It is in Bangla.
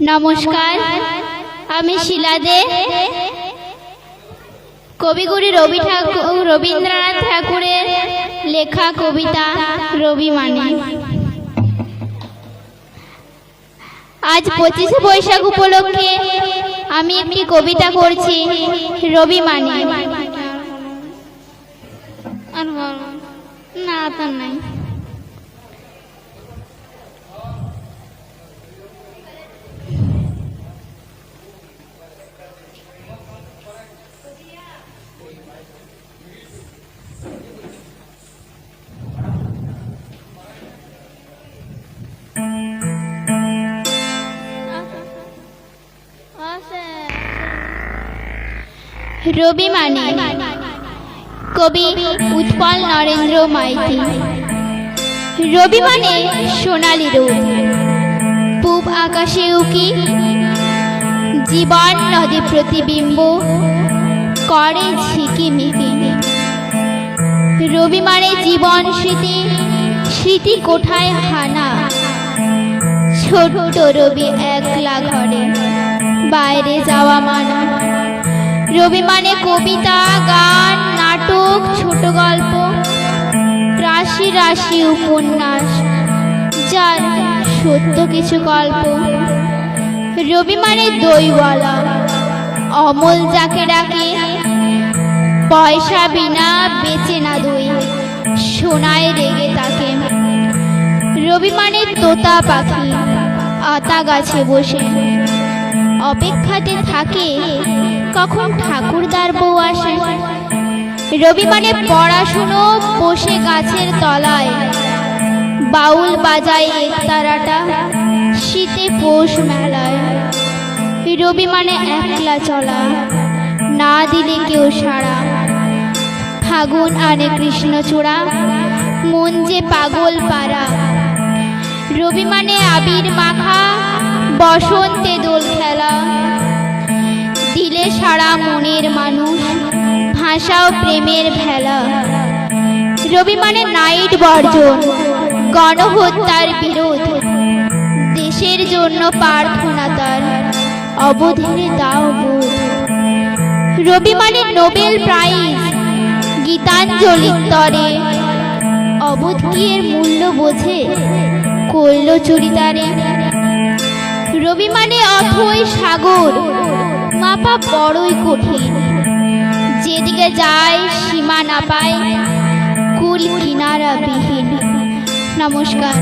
নমস্কার, আমি শিলা দে কবিগুরু রবি ঠাকুর, রবীন্দ্রনাথ ঠাকুরের লেখা কবিতা রবি মানে। আজ পঁচিশে বৈশাখ উপলক্ষে আমি একটি কবিতা করছি, রবি মানে। না তার নাই। রবি মানে। কবি উৎপল নরেন্দ্র মাইতি। রবি মানে সোনালি রোদ পূব আকাশে উকি। জীবন নদী প্রতিবিম্ব। করে ঝিকিমিকি রবি মানে জীবন স্মৃতি। স্মৃতি কোঠায় হানা। ছোট্ট রবি একলা ঘরে। বাইরে যাওয়া মানা। রবি মানে কবিতা, গান, নাটক, ছোট গল্প, রাশি রাশি উপন্যাস, যার সত্য কিছু গল্প। রবি মানে দইওয়ালা, অমল যাকে ডাকে, পয়সা বিনা বেচে না দই, সোনায় রেগে তাকে। রবি মানে তোতা পাখি, আতা গাছে বসে। অপেক্ষাতে থাকে, কখন ঠাকুরদার বউ আসে। রবি মানে পড়াশুনো বসে গাছের তলায়। বাউল বাজায় একতারাটা শীতে পৌষ মেলায়। রবি মানে একলা চলা, না দিলে কেউ সাড়া। ফাগুন আনে কৃষ্ণচূড়া, মন যে পাগল পাড়া। রবি মানে আবির মাখা বসন্তে দোল খেলা। দিলে সারা মনের মানুষ ভাষাও প্রেমের ভেলা। রবি মানে নাইট বর্জন, গণহত্যার বিরোধ। দেশের জন্য প্রার্থনা তার অবধিনে দাও বোধ। রবি মানে নোবেল প্রাইজ গীতাঞ্জলি তরে। অবোধ মূল্য বোঝে? করল চুরিদারে। রবি মানে অথই সাগর। মাপা বড়ই কঠিন। যেদিকে যায়, সীমা না পায়, কুল কিনারা বিহীন নমস্কার।